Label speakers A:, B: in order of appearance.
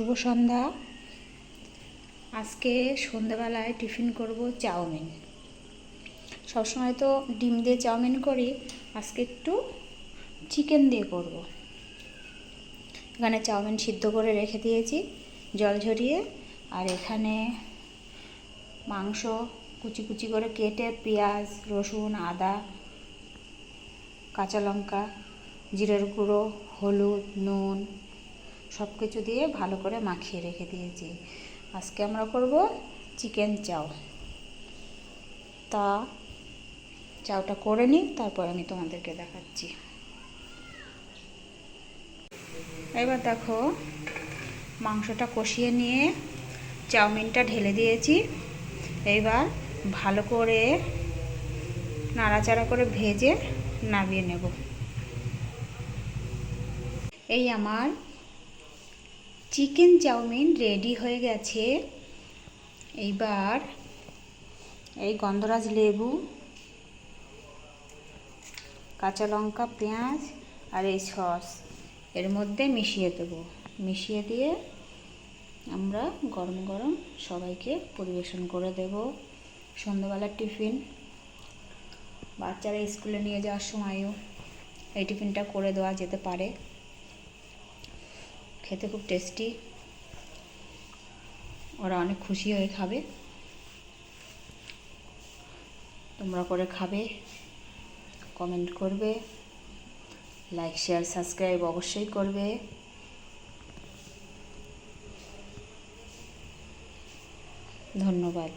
A: শুভ সন্ধ্যা। আজকে সন্ধ্যাবেলায় টিফিন করব চাউমিন। সবসময় তো ডিম দিয়ে চাউমিন করি, আজকে একটু চিকেন দিয়ে করব। এখানে চাউমিন সিদ্ধ করে রেখে দিয়েছি, জল ঝরিয়ে, আর এখানে মাংস কুচি কুচি করে কেটে পেঁয়াজ, রসুন, আদা, কাঁচা লঙ্কা, জিরের গুঁড়ো, হলুদ, নুন সব কিছু দিয়ে ভালো করে মাখিয়ে রেখে দিয়েছি। আজকে আমরা করব চিকেন চাও। তা চাউটা করে নিই, তারপর আমি তোমাদেরকে দেখাচ্ছি। এবার দেখো, মাংসটা কষিয়ে নিয়ে চাউমিনটা ঢেলে দিয়েছি। এইবার ভালো করে নাড়াচাড়া করে ভেজে নামিয়ে নেব। এই আমার চিকেন চাউমিন রেডি হয়ে গেছে। এইবার এই গন্ধরাজ লেবু, কাঁচা লঙ্কা, পেঁয়াজ আর এই সস এর মধ্যে মিশিয়ে দেবো। মিশিয়ে দিয়ে আমরা গরম গরম সবাইকে পরিবেশন করে দেব। সন্ধ্যাবেলার টিফিন, বাচ্চারা স্কুলে নিয়ে যাওয়ার সময়ও এই টিফিনটা করে দেওয়া যেতে পারে। খেতে খুব টেস্টি ওরা অনেক খুশি হয়ে খাবে। তোমরা করে খাবে কমেন্ট করবে লাইক শেয়ার সাবস্ক্রাইব অবশ্যই করবে। ধন্যবাদ।